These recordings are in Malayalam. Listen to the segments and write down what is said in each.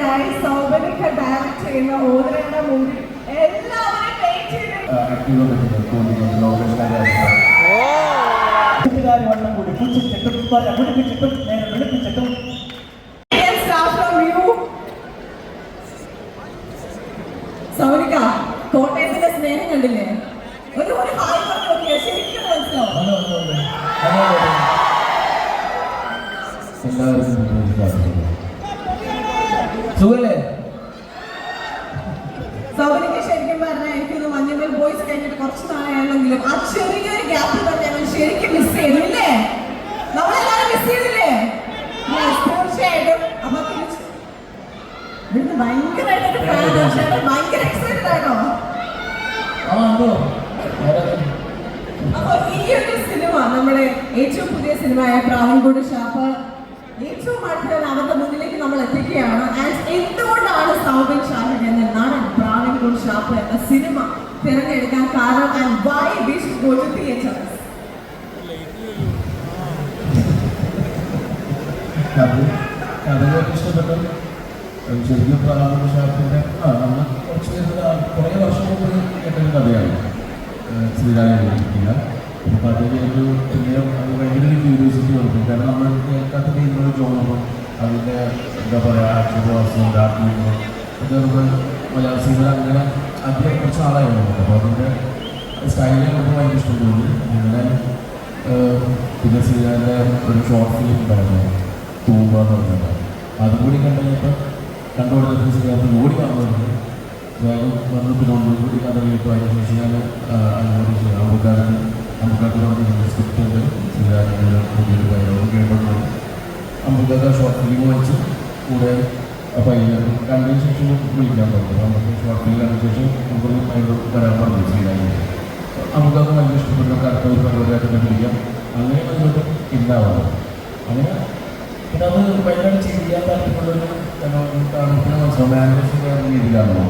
നായകനായി സൗബനിക ഡയറക്ട് ചെയ്യുന്ന ഓദ്രയുടെ മൂവി എല്ലാവരും കൂടി കുച്ചിച്ചിട്ടും പല കുടിപ്പിച്ചിട്ടും നേരെ വെളുപ്പിച്ചിട്ടും. സൗനിക കോട്ടയത്തിന്റെ സ്നേഹം കണ്ടില്ലേ? ഒരു ഒരു ഹായ് പറഞ്ഞു ശരിക്കും മനസ്സിലാവും. സുഖല്ലേ? സൗനിക ശരിക്കും പറഞ്ഞാൽ എനിക്കൊന്ന് മഞ്ഞുമൽ ബോയ്സ് കഴിഞ്ഞിട്ട് കുറച്ച് നാളെയാണെങ്കിലും ആ ചെറിയൊരു ഗ്യാപ്പ് തന്നെ ഞങ്ങൾ ശരിക്കും മിസ് ചെയ്തു ഇല്ലേ? നമ്മളെല്ലാവരും മിസ് ചെയ്തില്ലേ? തീർച്ചയായിട്ടും. അപ്പൊ ഇവിടുന്ന് ഭയങ്കരമായിട്ട് ഭയങ്കര എക്സൈറ്റഡ് ആണോ? അപ്പൊ ഈ ഒരു സിനിമ നമ്മുടെ ഏറ്റവും പുതിയ സിനിമയായ പ്രാവൻകൂട് ഷാപ്പ് ഏറ്റവും അടുത്ത അവരുടെ മുന്നിലേക്ക് നമ്മൾ എത്തിക്കുകയാണ് ആൻഡ് എന്തുകൊണ്ടാണ് സൗബിൻ ഷാഹിദ് എന്ന നടൻ പ്രാവൻകൂട് ഷാപ്പ് എന്ന സിനിമ തിരഞ്ഞെടുക്കാൻ കാരണം and why we should go to theatres ഇഷ്ടപ്പെട്ടു ശരിക്കും പ്രാഥമിക ഷാപ്പിന്റെ ആ നമ്മൾ കുറച്ച് കുറേ വർഷം മുമ്പ് കേട്ടൊരു കഥയാണ് ശ്രീരാമില്ല അപ്പോൾ കഥ കേട്ടു പിന്നെ അത് ഭയങ്കര ക്യൂരിയോസിറ്റി കൊടുക്കും കാരണം നമ്മൾ കേൾക്കാത്ത രീതിയിലുള്ള ജോണറും അതിന്റെ എന്താ പറയുക ആക്ഷേപവാസവും രാത്രിയും ഇത് നമുക്ക് മലയാള സിനിമ അങ്ങനെ അധികം കുറച്ച് ആളായിരുന്നു. അപ്പോൾ അതിന്റെ സ്റ്റൈലിനെ നമുക്ക് ഭയങ്കര ഇഷ്ടം തോന്നി അങ്ങനെ പിന്നെ ശ്രീരാമിന്റെ ഒരു ഷോർട്ട് ഫിലിം ഉണ്ടായിരുന്നു. തൂമ്പ എന്ന് പറഞ്ഞത് അതും കൂടി കണ്ടു കഴിഞ്ഞപ്പോൾ കണ്ടുകൊടുത്ത ശ്രീരാമൻ ഓടി കാണുന്നുണ്ട് വേഗം വന്ന് പിന്നെ കൂടി കഥ കേട്ടു. അതിന് ശേഷം ഞാൻ അനുഭവിച്ചു അമ്പക്കാരൻ അമ്പക്കാരത്തിനോട് സ്ക്രിപ്റ്റ് ഉണ്ട്. ശ്രീരാമന്റെ പുതിയൊരു കാര്യവും കേട്ടപ്പോൾ അമ്പക്കാരുടെ ഷോർട്ട് ഫിലിം വാങ്ങിച്ച് കൂടെ അപ്പോൾ അതിന് കണ്ടതിന് ശേഷം വിളിക്കാൻ പറ്റും നമുക്ക് ഷോർട്ട് ഫിലിം കണ്ട ശേഷം നമുക്കൊന്ന് അതിനോട് തരാൻ പറഞ്ഞു ശ്രീരാമിനെ നമുക്കത് നല്ല ഇഷ്ടപ്പെട്ട കറുത്ത ഒരു പരിപാടിയായിട്ട് കണ്ടിരിക്കാം അങ്ങനെ മുന്നോട്ട് ഇന്നാവാണ് അങ്ങനെ പിന്നെ അത് ഭയങ്കര ചെയ്യാൻ താല്പര്യമുള്ളൊരു പിന്നെ മനസ്സിലാവും. മാനേജേഴ്സിന്റെ രീതിയിലാണല്ലോ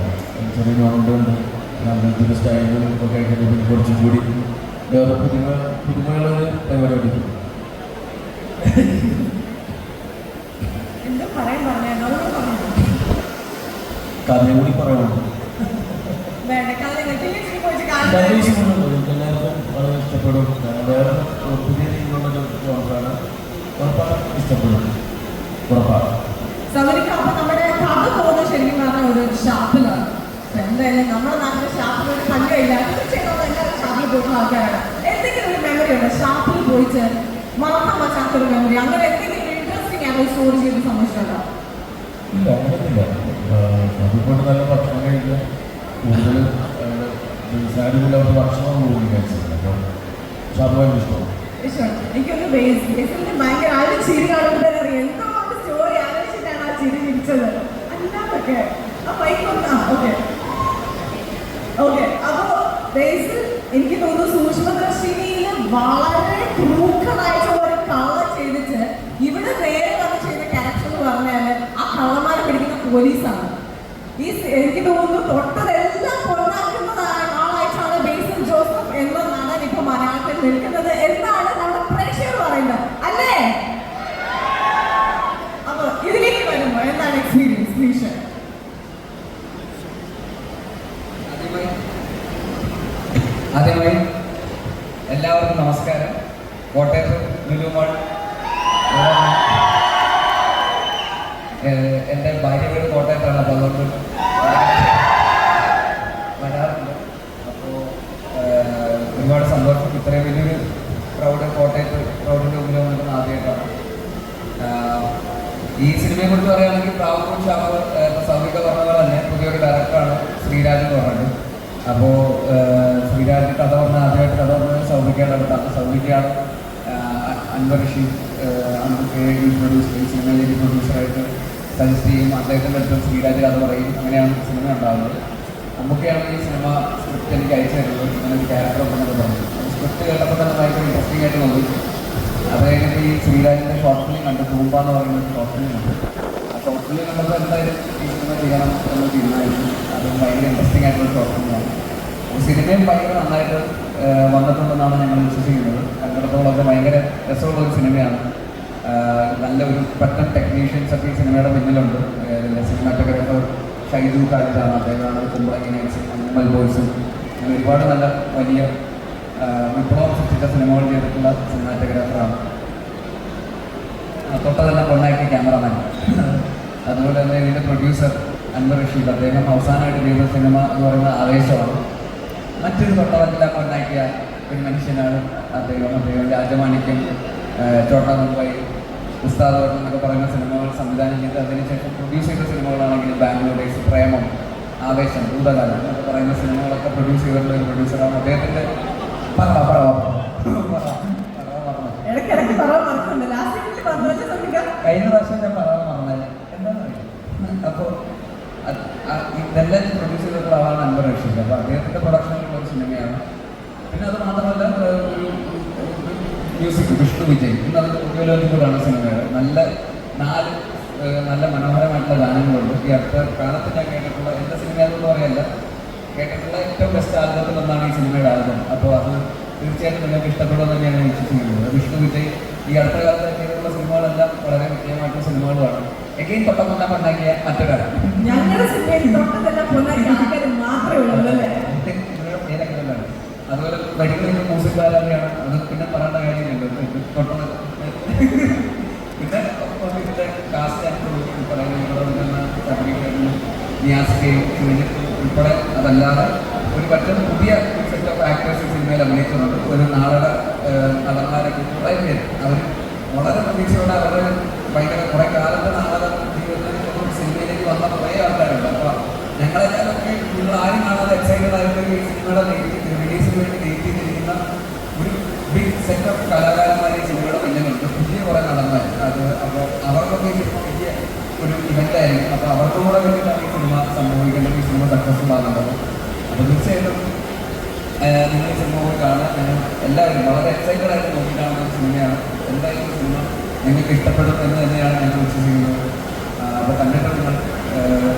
ചെറിയ നോണ്ടുണ്ട് അങ്ങനത്തെ ഒരു സ്റ്റൈലും ഒക്കെ ആയിട്ട് പിന്നെ കുറച്ചും കൂടി വേറെ പുതുമ പുതുമയുള്ളൊരു പരിപാടി കഥയും കൂടി എല്ലാവർക്കും വളരെ ഇഷ്ടപ്പെടും വേറെ പുതിയ രീതിയിലുള്ള ജോണറാണ് ഉറപ്പാണ്. ഇഷ്ടപ്പെടും ഉറപ്പാണ്. എന്തായാലും നമ്മുടെ നാട്ടിലെ ഷാപ്പിൽ ഒരു കണ്ടില്ല തീർച്ചയായും നമ്മൾ എല്ലാവരും ഷാപ്പിൽ പോകുന്ന ആൾക്കാരാണ്. എന്തെങ്കിലും ഒരു മെമ്മറി ഉണ്ട്? ഷാപ്പിൽ പോയിട്ട് മറക്കാൻ പറ്റാത്ത ഒരു മെമ്മറി അങ്ങനെ എന്തെങ്കിലും ഇൻട്രസ്റ്റിംഗ് ആയിട്ട് സ്റ്റോറി ചെയ്ത് സംഭവിച്ചിട്ടുണ്ടോ ഇല്ല അങ്ങനെയൊന്നുമില്ല നല്ല ഭക്ഷണം കഴിക്കുക കൂടുതൽ സാരിമില്ല അവർ ഭക്ഷണം കൂടുതൽ കഴിച്ചില്ല അപ്പം ഷാബുവാൻ ഇഷ്ടം എനിക്കൊന്ന് ബേസ് ബേസിന്റെ ഭയങ്കര ആ ഒരു ചിരി സ്റ്റോറി ആലോചിച്ചിട്ടാണ് ആ ചിരി തിരിച്ചത് അല്ലാതൊക്കെ ആ ആ ഓക്കെ ഓക്കെ എനിക്ക് തോന്നുന്നു സൂക്ഷ്മദർശിനിയിൽ വളരെ ക്രൂക്കറായിട്ടുള്ള ഒരു ചെയ്തിട്ട് ഇവിടെ നേരെ വന്ന് ചെയ്ത ക്യാരക്ടർ എന്ന് പറഞ്ഞാൽ ആ കള്ളന്മാരെ പിടിക്കുന്ന പോലീസാണ്. ഈ എനിക്ക് തോന്നുന്നു തൊട്ടതെല്ലാം പൊന്നാക്കുന്ന ആളായിട്ടാണ് ബേസിൽ ജോസഫ് എന്ന നടൻ ഇപ്പൊ മലയാളത്തിൽ നിൽക്കുന്നത്. എന്നാണ് നമ്മുടെ പ്രേക്ഷകർ പറയുന്നത്? അല്ലേ? അപ്പൊ ഇതിലേക്ക് വരുമ്പോ എന്താണ് എക്സ്പീരിയൻസ് പ്ലീസ് ആദ്യമായി എല്ലാവർക്കും നമസ്കാരം. കോട്ടയത്ത് എന്റെ ഭാര്യ വീട് കോട്ടയത്താണ് അപ്പോൾ അതുകൊണ്ട് വരാറില്ല അപ്പോൾ ഒരുപാട് സന്തോഷം. ഇത്രയും വലിയൊരു ക്രൗഡ് കോട്ടയത്ത് ക്രൗഡിന്റെ മുമ്പിൽ വന്നിട്ട് ആദ്യമായിട്ടാണ്. ഈ സിനിമയെ കുറിച്ച് പറയുകയാണെങ്കിൽ പ്രാവക്കൂർ ഷാപ്പ് സൗമിക പറഞ്ഞ പോലെ തന്നെ. പുതിയൊരു ഡയറക്ടറാണ് ശ്രീരാജ് എന്ന് പറഞ്ഞത് അപ്പോൾ ശ്രീരാജ് കഥ പറഞ്ഞ ആദ്യമായിട്ട് കഥ പറഞ്ഞത് സൗമികയുടെ അടുത്താണ് ആഹ് അൻവർ റഷീദ് സിനിമയിലേക്ക് പ്രൊഡ്യൂസറായിട്ട് സജസ്റ്റ് ചെയ്യും. അദ്ദേഹത്തിന്റെ അടുത്ത് ശ്രീരാജ് കഥ പറയും. അങ്ങനെയാണ് സിനിമ ഉണ്ടാകുന്നത് നമുക്കാണ് ഈ സിനിമ സ്ക്രിപ്റ്റ് എനിക്ക് അയച്ചു തരുന്നത്. അങ്ങനെ ഒരു ക്യാരക്ടർ ഉണ്ടെന്നൊക്കെ പറഞ്ഞു. സ്ക്രിപ്റ്റ് കേട്ടപ്പോൾ തന്നെ ഭയങ്കര ഇൻട്രസ്റ്റിംഗ് ആയിട്ട് തോന്നി. അത് ഈ ശ്രീരാജിന്റെ ഷോർട്ട് ഫിലിം കണ്ട്. തൂമ്പ എന്ന് പറയുന്ന ഷോർട്ട് ഫിലിം കണ്ടു. ആ ഷോർട്ട് ഫിലിം കണ്ടപ്പോൾ എന്തായാലും ഈ സിനിമ ചെയ്യണം എന്ന് തീരുമാനിച്ചു. അത് ഭയങ്കര ഇൻട്രസ്റ്റിംഗ് ആയിട്ടുള്ള ഷോർട്ട് ഫിലിമാണ് സിനിമയും ഭയങ്കര നന്നായിട്ട് വന്നിട്ടുണ്ടെന്നാണ് ഞങ്ങൾ വിശ്വസിക്കുന്നത്. കണ്ടിടത്തോളം ഒക്കെ ഭയങ്കര രസമുള്ള ഒരു സിനിമയാണ്. നല്ല ഒരു പെട്ട ടെക്നീഷ്യൻസ് ഒക്കെ ഈ സിനിമയുടെ പിന്നിലുണ്ട്. സിനിമാറ്റോഗ്രാഫർ ഷൈദു കാലിതാണ് അദ്ദേഹമാണ് കുമ്പളങ്ങി നൈറ്റ്സും അനിമൽ ബോയ്സും അങ്ങനെ ഒരുപാട് നല്ല വലിയ വിപ്ലവം സൃഷ്ടിച്ച സിനിമകൾ ചെയ്തിട്ടുള്ള സിനിമാറ്റോഗ്രാഫറാണ് തൊട്ടതെല്ലാം കൊണ്ടാക്കിയ ക്യാമറമാൻ അതുപോലെ തന്നെ ഇതിന്റെ പ്രൊഡ്യൂസർ അൻവർ റഷീദ്. അദ്ദേഹം അവസാനമായിട്ട് ചെയ്ത സിനിമ എന്ന് പറയുന്ന ആവേശമാണ്. മറ്റൊരു തൊട്ടതെല്ലാം കൊണ്ടാക്കിയ ഒരു മനുഷ്യനാണ് അദ്ദേഹം. അദ്ദേഹം രാജമാണിക്യം ചോട്ടാ മുംബൈ ഉസ്താദ് എന്നൊക്കെ പറയുന്ന സിനിമകൾ സംവിധാനം ചെയ്ത് അതിനുശേഷം പ്രൊഡ്യൂസ് ചെയ്ത സിനിമകളാണെങ്കിൽ ബാംഗ്ലൂർ ഡേയ്സ് പ്രേമം ആവേശം ഭൂതകാലം എന്നൊക്കെ പറയുന്ന സിനിമകളൊക്കെ പ്രൊഡ്യൂസ് ചെയ്തിട്ടുള്ള ഒരു പ്രൊഡ്യൂസറാണ് അദ്ദേഹത്തിന്റെ പറ പറ കഴിഞ്ഞ പ്രാവശ്യം ഞാൻ പറയാൻ മറന്നത് എന്താണെന്ന് അപ്പോൾ ഇതെല്ലാം പ്രൊഡ്യൂസ് ചെയ്തിട്ടുള്ള ആളാണ് അൻവർ റഷീദ് അപ്പോൾ അദ്ദേഹത്തിന്റെ പ്രൊഡക്ഷനിലുള്ള ഒരു സിനിമയാണ്. പിന്നെ അത് മാത്രമല്ല ഒരു മ്യൂസിക് വിഷ്ണു വിജയ്. ഇന്ന് സിനിമ സിനിമകൾ നല്ല നാല് നല്ല മനോഹരമായിട്ടുള്ള ഗാനങ്ങളുണ്ട്. ഈ അടുത്ത കാലത്ത് ഞാൻ കേട്ടിട്ടുള്ള എന്റെ സിനിമയെന്ന് പറയല്ല. കേട്ടിട്ടുള്ള ഏറ്റവും ബെസ്റ്റ് ആൽബത്തിൽ ഒന്നാണ് ഈ സിനിമയുടെ ആൽബം. അപ്പോൾ അത് തീർച്ചയായിട്ടും നിങ്ങൾക്ക് ഇഷ്ടപ്പെടുമെന്ന് തന്നെയാണ് വിശ്വസിക്കുന്നത് വിഷ്ണു വിജയ് ഈ അടുത്ത കാലത്ത് ചെയ്തിട്ടുള്ള സിനിമകളെല്ലാം വളരെ വിജയമായിട്ടുള്ള സിനിമകളുമാണ്. എഗെയിൻ തൊട്ടമുണ്ട ഉണ്ടാക്കിയ മറ്റൊരാൾ അതുപോലെ വരികളിൽ മ്യൂസിക് ബാലാണ് അത് പിന്നെ പറയേണ്ട കാര്യമില്ലല്ലോ. തൊട്ടത് പിന്നെ ഒപ്പം കാസ്റ്റ് ആക്ടർ പറയുന്ന നിയാസ് കെ ഷിവജിത്ത് ഉൾപ്പെടെ അതല്ലാതെ ഒരു പറ്റം പുതിയ സെറ്റ് ഓഫ് ആക്ടേഴ്സ് സിനിമയിൽ അഭിനയിക്കുന്നുണ്ട് ഒരു നാളുടെ നടന്മാരൊക്കെ കുറേ പേര് അവർ വളരെ പ്രതീക്ഷയോടെ അവരുടെ ഭയങ്കര കുറേ കാലത്തെ നാടക ജീവിതത്തിൽ സിനിമയിലേക്ക് വന്ന കുറേ ആൾക്കാരുണ്ട് അപ്പോൾ ഞങ്ങളെല്ലാവരൊക്കെ നിങ്ങൾ ആരും കാണാതെ എക്സൈറ്റഡ് ആയിട്ട് ഈ സിനിമയുടെ റിലീസിന് വേണ്ടി വെയിറ്റ് ഒരു ബിഗ് സെറ്റ് ഓഫ് കലാകാരന്മാരെ സിനിമയുടെ പിന്നിലുണ്ട്. പുതിയ കുറേ അത് അപ്പോൾ അവർക്കൊക്കെ വലിയ ഒരു അപ്പോൾ അവർക്കും കൂടെ വേണ്ടിയിട്ടാണ് ഈ സിനിമ സംഭവിക്കേണ്ടത് ഈ സിനിമ അപ്പോൾ തീർച്ചയായിട്ടും നിങ്ങൾ ഈ സിനിമ കാണാൻ എല്ലാവരും വളരെ എക്സൈറ്റഡ് ആയിട്ട് നോക്കിയിട്ടാണ് സിനിമയാണ് എന്തായാലും സിനിമ നിങ്ങൾക്ക് ഇഷ്ടപ്പെടും എന്ന് തന്നെയാണ് ഞാൻ വിശ്വസിക്കുന്നത്. അപ്പോൾ കണ്ടിട്ട് നിങ്ങൾ ഏഹ്,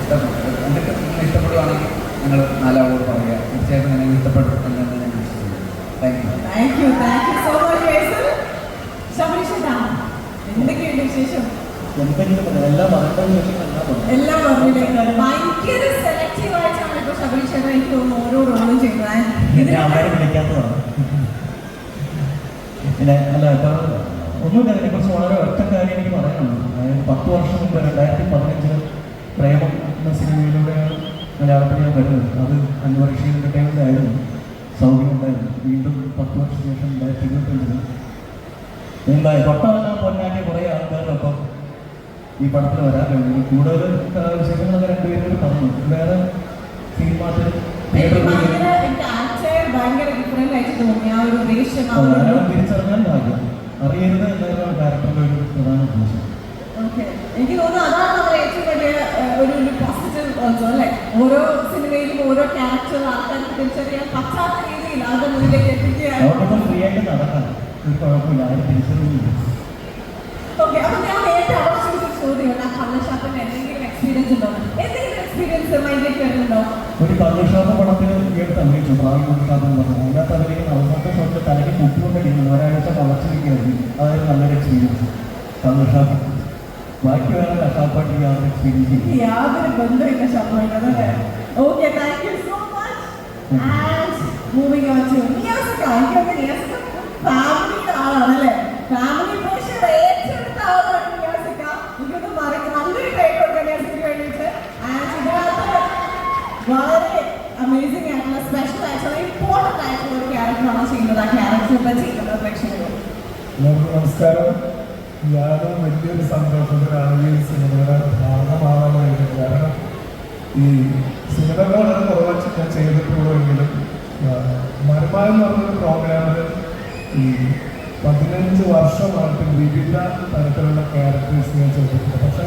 ഇഷ്ടപ്പെടും. കണ്ടിട്ട് നിങ്ങൾ ഇഷ്ടപ്പെടുകയാണെങ്കിൽ നിങ്ങൾ നാലാമോട് പറയുക. തീർച്ചയായിട്ടും നിങ്ങൾക്ക് ഇഷ്ടപ്പെടും എന്ന് തന്നെ ഞാൻ വിശ്വസിക്കുന്നു thank you thank you thank you so much എന്തൊക്കെയുണ്ട് വിശേഷം. എല്ലാം എല്ലാം പറഞ്ഞില്ലേ ഭയങ്കര സെലക്റ്റീവ് ആയിട്ടാണ് ഇപ്പൊ ശബരീഷേട്ടൻ എനിക്ക് തോന്നുന്നു ഓരോ റോളും ചെയ്യുന്നത്. അല്ല ഒന്നുമില്ല അതിനെക്കുറിച്ച് വളരെ ഒറ്റ കാര്യം എനിക്ക് പറയാനുള്ളൂ. അതായത് പത്ത് വർഷം മുമ്പ് രണ്ടായിരത്തി പതിനഞ്ചിൽ പ്രേമം എന്ന സിനിമയിലൂടെയാണ് മലയാളത്തിൽ ഞാൻ വരുന്നത്. അത് ഷീലിന്റെ ടൈമിലായിരുന്നു. സൗകര്യം ഉണ്ടായിരുന്നു. വീണ്ടും പത്ത് വർഷത്തിന് ശേഷം രണ്ടായിരത്തി ഇരുപത്തഞ്ചിൽ എന്തായി തൊട്ടതെല്ലാം പൊന്നാക്കി കുറേ ആൾക്കാരൊപ്പം ഈ പടത്തിൽ വരാൻ കഴിഞ്ഞു കൂടുതൽ വിശേഷങ്ങളൊക്കെ രണ്ടുപേരും പറഞ്ഞു. വേറെ തിരിച്ചറിഞ്ഞാൽ ഭാഗ്യം. അറിയരുത് എന്നായിരുന്നു ഡയറക്ടറുടെ ഒരു പ്രധാന ഉദ്ദേശം. എനിക്ക് തോന്നുന്നു അതാണ് നമ്മുടെ ഏറ്റവും വലിയ ഒരു പോസിറ്റീവ് അല്ലേ? ഓരോ സിനിമയിലും ഓരോ ക്യാരക്ടർ ആൾക്കാർക്ക് തിരിച്ചറിയാൻ പറ്റാത്ത രീതിയിൽ ആളുടെ മുന്നിലേക്ക് എത്തിക്കുകയാണ്. അവർക്കൊപ്പം ഫ്രീ ആയിട്ട് നടക്കാം ഒരു കുഴപ്പമില്ല ആരും തിരിച്ചറിയുന്നില്ല ഓക്കെ അപ്പൊ ഞാൻ നേരത്തെ അവിടെ ചോദിച്ച ചോദ്യമാണ് ആ കള്ളഷാപ്പിന്റെ എന്തെങ്കിലും എക്സ്പീരിയൻസ് ഉണ്ടോ? എന്തെങ്കിലും എക്സ്പീരിയൻസ് മൈൻഡിലേക്ക് വരുന്നുണ്ടോ? ഒരു കള്ളുഷാപ്പ് പടത്തിൽ ഈ അടുത്ത് അഭിനയിച്ചു. പ്രായം കള്ളുഷാപ്പ് എന്ന് പറഞ്ഞു. അതിനകത്ത് അഭിനയിക്കുന്ന അവസാനത്തെ ഷോട്ടിൽ തലയ്ക്ക് കുട്ടികൊണ്ടിരിക്കുന്നു ഒരാഴ്ച വളച്ചു നിൽക്കുകയായിരുന്നു. അതായത് നല്ലൊരു എക്സ്പീരിയൻസ് കള്ളുഷാപ്പ് ബാക്കി വേറെ കഷാപ്പായിട്ട് യാതൊരു എക്സ്പീരിയൻസ് ഇല്ല. യാതൊരു ബന്ധമില്ല ശമ്പളം അല്ലേ okay thank you so much and moving on to നിയാസക്ക എനിക്കൊക്കെ നിയാസക്ക ഫാമിലിയുടെ ആളാണ് അല്ലേ ഫാമിലി പ്രഷർ ഏറ്റെടുത്ത ആളാണ് നിയാസക്ക എനിക്കൊന്ന് പറയുന്നത് നല്ലൊരു കൈ കൊടുക്കാം നിയാസക്ക് വേണ്ടിയിട്ട് വളരെ അമേസിംഗ് ആയിട്ടുള്ള സ്പെഷ്യൽ ആയിട്ടുള്ള ഇമ്പോർട്ടന്റ് ആയിട്ടുള്ള ഒരു ക്യാരക്ടറാണ് ചെയ്യുന്നത്. ആ ക്യാരക്ടറിനെ ചെയ്യുന്നത് പ്രേക്ഷകർ നമസ്കാരം. ഞാനും വലിയൊരു സന്തോഷത്തിലാണ് ഈ സിനിമയുടെ ഭാഗമാകാനായിട്ട് കാരണം ഈ സിനിമകളാണ് കുറച്ച് ഞാൻ ചെയ്തിട്ടുള്ളൂവെങ്കിലും മരുമ എന്ന് പറഞ്ഞൊരു പ്രോഗ്രാമിൽ ഈ പതിനഞ്ച് വർഷമായിട്ട് വിവിധ തരത്തിലുള്ള ക്യാരക്ടേഴ്സ് ഞാൻ ചെയ്തിട്ടുണ്ട്. പക്ഷേ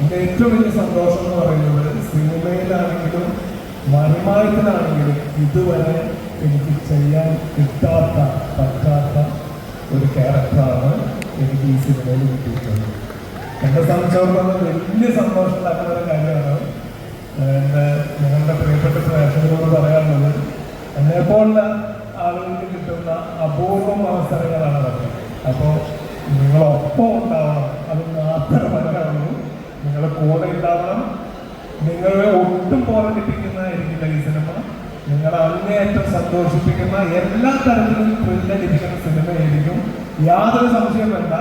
എന്റെ ഏറ്റവും വലിയ സന്തോഷം എന്ന് പറയുന്നത് സിനിമയിലാണെങ്കിലും വരുമാനത്തിലാണെങ്കിലും ഇതുവരെ എനിക്ക് ചെയ്യാൻ കിട്ടാത്ത പറ്റാത്ത ഒരു ക്യാരക്ടറാണ് എനിക്ക് ഈ സിനിമയിൽ കിട്ടിയിട്ടുള്ളത്. എന്നെ സംബന്ധിച്ചിടത്തോളം വലിയ സന്തോഷമുണ്ടാക്കുന്ന ഒരു കാര്യമാണ് എന്റെ ഞങ്ങളുടെ പ്രിയപ്പെട്ട പ്രേക്ഷകരോട് പറയാനുള്ളത് എന്നെപ്പോലുള്ള ആളുകൾക്ക് കിട്ടുന്ന അപൂർവം അവസരങ്ങളാണ് അതൊക്കെ. അപ്പോൾ നിങ്ങളൊപ്പം ഉണ്ടാവണം. അത് മാത്രമല്ല പറയാനുള്ളൂ നിങ്ങളുടെ കൂടെ ഉണ്ടാവണം. നിങ്ങളെ ഒട്ടും പോലെ കിട്ടിക്കുന്നതായിരിക്കില്ല ഈ സിനിമ. നിങ്ങളെ അങ്ങേയറ്റം സന്തോഷിപ്പിക്കുന്ന എല്ലാ തരത്തിലും ത്രില്ലടിപ്പിക്കുന്ന സിനിമയായിരിക്കും യാതൊരു സംശയം വേണ്ട.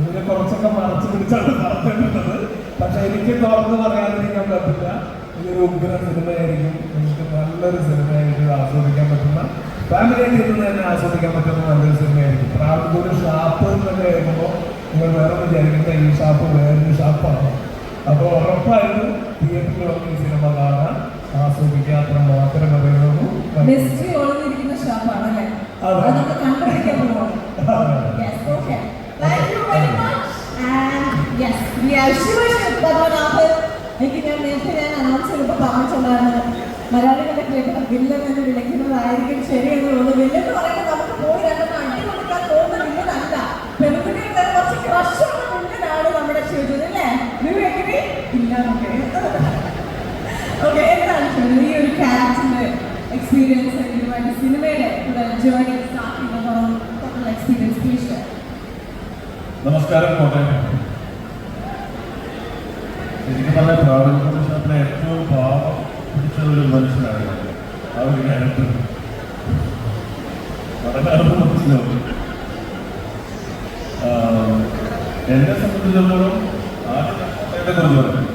ഇതിനെ കുറച്ചൊക്കെ മറച്ചു പിടിച്ചാണ് നടത്തേണ്ടത്. പക്ഷെ എനിക്ക് തുറന്നു പറയാതിരിക്കാൻ പറ്റില്ല. ഇതൊരു ഉഗ്ര സിനിമയായിരിക്കും. നമുക്ക് നല്ലൊരു സിനിമയായിട്ട് ആസ്വദിക്കാൻ പറ്റുന്ന ഫാമിലി ആയിട്ട് ഇരുന്ന് തന്നെ ആസ്വദിക്കാൻ പറ്റുന്ന നല്ലൊരു സിനിമയായിരിക്കും. പ്രാർത്ഥന ഷാപ്പ് എന്നൊക്കെ കേൾക്കുമ്പോൾ നിങ്ങൾ വേറെ വിചാരിക്കുന്ന ഈ ഷാപ്പ് വേറൊരു ഷാപ്പാണ്? അപ്പോൾ ഉറപ്പായിട്ടും തിയേറ്ററിൽ വന്ന് ഈ സിനിമ കാണാൻ ആസ്വദിക്കുക അത്ര മാത്രമേ പറയുള്ളൂ. Yes, we are sure Padmanabhan എനിക്ക് ഞാൻ നേരത്തെ ഞാൻ അനൗൺസ് ചെയ്തപ്പോൾ പറഞ്ഞിട്ടുണ്ടായിരുന്നു മലയാളികളുടെ കേൾക്കുന്ന വില്ലൻ എന്ന് വിളിക്കുന്നതായിരിക്കും ശരിയെന്ന് തോന്നുന്നു. വില്ലൻ എന്ന് പറയുമ്പോൾ നമുക്ക് പോയി രണ്ടെണ്ണം അടി കൊടുക്കാൻ തോന്നുന്ന വില്ലനല്ല. പെൺകുട്ടികളുടെ കുറച്ച് ക്രഷുള്ള വില്ലനാണ് നമ്മുടെ ശിവജൻ അല്ലേ? നീ എങ്ങനെ? ഇല്ല ഓക്കെ എന്താണ് ശിവജൻ ഈ എക്സ്പീരിയൻസ് ഇതുമായിട്ട് സിനിമയുടെ ജേർണി സ്റ്റാർട്ട് ചെയ്യുന്ന എക്സ്പീരിയൻസ് നമസ്കാരം കോട്ടയം. ശരിക്കും പറഞ്ഞാൽ പ്രാഥമിക ഏറ്റവും പാവം പിടിച്ച ഒരു മനുഷ്യനാണ്. ആ ഒരു വളരെ മനസ്സിലാവും. ആഹ് എന്നെ സംബന്ധിച്ചിടത്തോളം ആദ്യം കുറിച്ച് പറയും.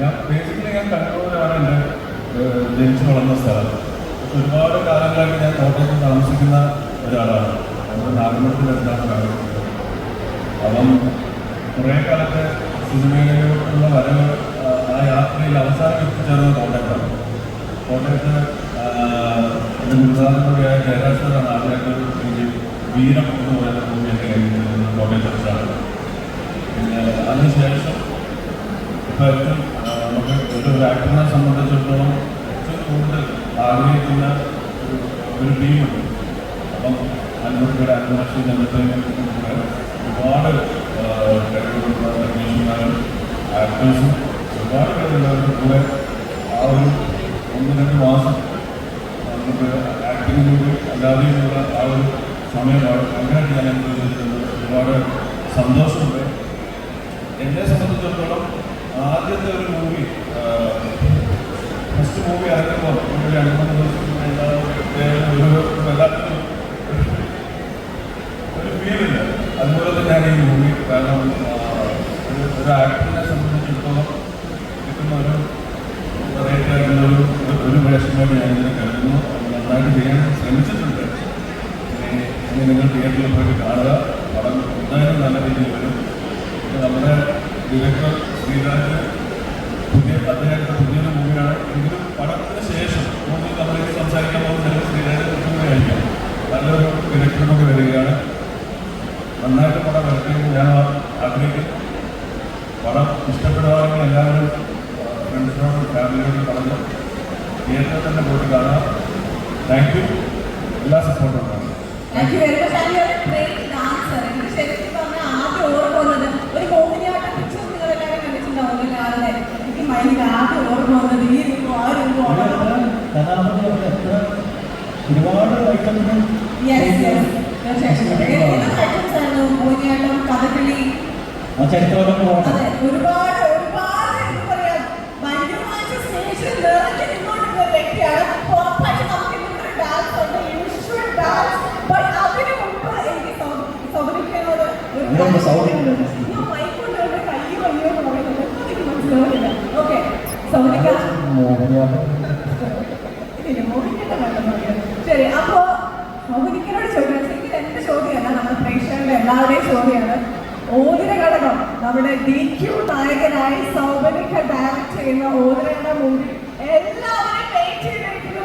ഞാൻ ബേസിക്കലി ഞാൻ കണ്ണൂരാണ് എന്റെ ജനിച്ചു വളർന്ന സ്ഥലം. ഒരുപാട് കാലങ്ങളായിട്ട് ഞാൻ കോട്ടയത്ത് താമസിക്കുന്ന ഒരാളാണ്. നമ്മുടെ നാഗമ്പലത്തിൽ എന്താണ് താമസിക്കുന്നത്. അപ്പം കുറേ കാലത്തെ സിനിമയിലുള്ള വരവ് ആ, യാത്രയിൽ അവസാനം എത്തിച്ചേർന്നത് കോട്ടയത്താണ് കോട്ടയത്ത് എന്റെ ഗുരുനാഥനുടെയായ ജയരാജനാണ് ആദ്യമായിട്ട് എനിക്ക് വീരം എന്ന് പറയുന്ന മൂവി എന്റെ കയ്യിൽ കോട്ടയത്ത് വെച്ചാണ് പിന്നെ അതിനുശേഷം ഇപ്പോൾ ഏറ്റവും നമുക്ക് ഒരു ആക്ടറിനെ സംബന്ധിച്ചിടത്തോളം ഏറ്റവും കൂടുതൽ ആഗ്രഹിക്കുന്ന ഒരു ടീമുണ്ട് അപ്പം അൻപത്തിയുടെ അനുഭവം ചെന്നത്തേക്ക് ഒരുപാട് ടെക്നീഷ്യന്മാരും ആക്ടേഴ്സും ഒരുപാട് പേരുള്ളവരുടെ കൂടെ ആ ഒരു ഒന്ന് രണ്ട് മാസം നമുക്ക് ആക്ടിങ്ങിലൂടെ അല്ലാതെയുള്ള ആ ഒരു സമയമാണ് അങ്ങനെയായിട്ട് ഞാൻ എൻജോയ് ചെയ്തിട്ടുണ്ട് ഒരുപാട് സന്തോഷമുണ്ട് എന്നെ സംബന്ധിച്ചിടത്തോളം ആദ്യത്തെ ഒരു മൂവി ഫസ്റ്റ് മൂവി ഇറങ്ങുമ്പോൾ ഒരു രണ്ട് മൂന്ന് ദിവസം ഉണ്ടാകുന്ന ഒരു വല്ലാത്തൊരു ഒരു ഫീലില്ല ഈ മൂവി കാരണം ഒരു- ഒരു ആക്ടറിനെ സംബന്ധിച്ചിടത്തോളം കിട്ടുന്ന ഒരു വെറൈറ്റി ആയിട്ടുള്ള ഒരു ഒരു- ഒരു വേഷമായിട്ട് ഞാൻ ഇതിനെ കരുതുന്നു നന്നായിട്ട് ചെയ്യാൻ ശ്രമിച്ചിട്ടുണ്ട്. ഇനി നിങ്ങൾ തിയേറ്ററിൽ പോയിട്ട് കാണുക പടം എന്തായാലും നല്ല രീതിയിൽ വരും നമ്മുടെ ഡയറക്ടർ ശ്രീരാജ് പുതിയ അദ്ദേഹത്തിന്റെ പുതിയൊരു മൂവിയാണ് എങ്കിലും പടത്തിന് ശേഷം മൂവി നമ്മളിത് സംസാരിക്കാൻ പോകുന്ന ശ്രീരാജ് നല്ലൊരു ഡിറക്ടറിനൊക്കെ വരികയാണ് നന്നായിട്ട് പടം വരയ്ക്കുമെന്ന് ഞാൻ ആഗ്രഹിക്കുന്നു പടം ഇഷ്ടപ്പെടുവാണെങ്കിൽ എല്ലാവരും ഫ്രണ്ട്സിനോടും ഫാമിലിയോടും പറഞ്ഞ് തിയേറ്ററിൽ തന്നെ പോയിട്ട് കാണാം താങ്ക് യു എല്ലാ സപ്പോർട്ടും ഒരുപാട് ഐറ്റംസ് കഥകളി ഒരുപാട്. ശരി അപ്പോ എന്റെ ചോദ്യമല്ല നമ്മുടെ പ്രേക്ഷകരുടെ എല്ലാവരുടെയും ചോദ്യമാണ് ഓതിര ഘടകം നമ്മുടെ ഡി ക്യു നായകനായി സൗബനിക്ക ഡയറക്ട് ചെയ്യുന്ന ഓതിരയുടെ മൂവി എല്ലാവരും വെയിറ്റ് ചെയ്തിരിക്കുന്ന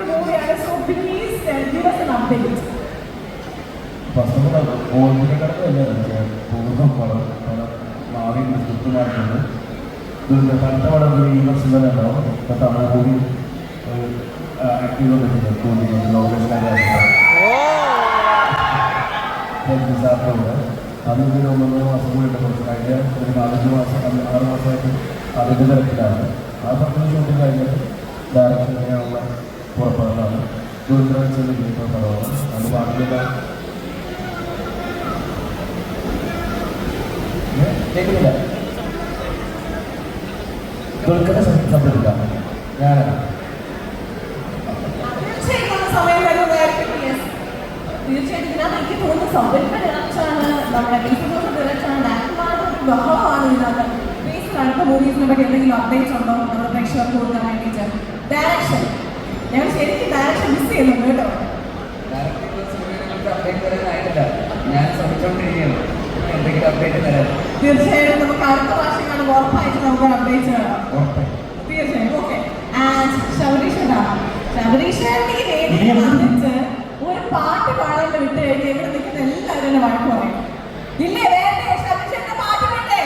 അതിന്റെ ഒരു ഒന്നൊന്നര മാസം കൂടി കുറച്ച് കഴിഞ്ഞ ഒരു നാലഞ്ച് മാസം ആറ് മാസമായിട്ട് അതിന്റെ തിരക്കിലാണ്. ആ പത്തിന് ഷൂട്ടിംഗ് കഴിഞ്ഞിട്ട് ഡയറക്ടർ ഇങ്ങനെയുള്ള പുറപ്പെടലാണ്. ദുരിതാഴ്ചയിൽ ജീവിക്കുന്ന പടമാണ് അത് ബാക്കിയുള്ള കേൾക്കുന്നില്ല. ദുൽഖറിനെ സംബന്ധിക്കാം. ഞാനാണ് തീർച്ചയായിട്ടും ആ സമയം വരുന്നതായിരിക്കും yes. തീർച്ചയായിട്ടും ഇതിനകത്ത് എനിക്ക് തോന്നുന്നു സൗകര്യ നിറച്ചാണ് നമ്മുടെ നിറച്ചാണ് ആക്മാരുടെ ഒരു ബഹളമാണ് ഇതിനകത്ത്. ബേസിൽ അടുത്ത മൂവീസിനെ പറ്റി എന്തെങ്കിലും അപ്ഡേറ്റ്സ് ഉണ്ടോ? നമ്മുടെ പ്രേക്ഷകർക്ക് കൊടുക്കാൻ വേണ്ടിയിട്ട് ഡയറക്ഷൻ ഞാൻ ശരിക്കും ഡയറക്ഷൻ മിസ് ചെയ്യുന്നുണ്ട് കേട്ടോ. ഞാൻ ശ്രമിച്ചുകൊണ്ടിരിക്കുകയാണ് എന്തെങ്കിലും അപ്ഡേറ്റ് തരാൻ. തീർച്ചയായും നമുക്ക് അടുത്ത പ്രാവശ്യം കാണുമ്പോൾ ഉറപ്പായിട്ട് നമുക്ക് അപ്ഡേറ്റ് ഉറപ്പായും. തീർച്ചയായും. ഓക്കെ ആൻഡ് ശബരീഷടാ ശബരീഷന്റെ ഈ വേദിയിൽ വന്നിട്ട് പാട്ട് പാടാണ്ട് വിട്ട് കഴിഞ്ഞാൽ ഇവിടെ നിൽക്കുന്ന എല്ലാവരും വഴക്ക് പറയും. ഇല്ലേ വേണ്ടേ ശബരീഷന്റെ പാട്ട് വേണ്ടേ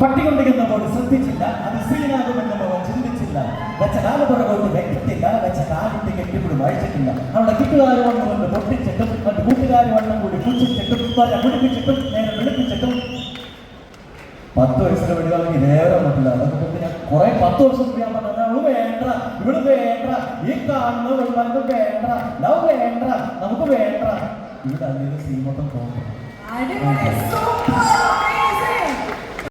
പട്ടി കൊണ്ടിരുന്നപ്പോൾ ശ്രദ്ധിച്ചില്ല അത് സീനാകുമെന്ന് അവൻ ചിന്തിച്ചില്ല. വെച്ച കാല പുറകോട്ട് വെക്കത്തില്ല വെച്ച കാലിട്ട് കെട്ടിപ്പിടി വായിച്ചിട്ടില്ല അവിടെ കിട്ടുകാർ വണ്ണം കൊണ്ട് പൊട്ടിച്ചിട്ടും മറ്റു കൂട്ടുകാർ വണ്ണം കൂടി കുച്ചിച്ചിട്ടും പല പിടിപ്പിച്ചിട്ടും നേരെ വിളിപ്പിച്ചിട്ടും. പത്ത് വയസ്സിലെ വെടിവാങ്ങി നേരെ പറ്റില്ല അതൊക്കെ പിന്നെ കുറെ പത്ത് വർഷം ഞാൻ വേണ്ട ഇവൾ വേണ്ട ഈ കാണുന്ന വെള്ളം വേണ്ട ലവ് വേണ്ട നമുക്ക് വേണ്ട. ഇവിടെ അല്ലെങ്കിൽ സീമൊക്കെ തോന്നും അടിപൊളി സൂപ്പർ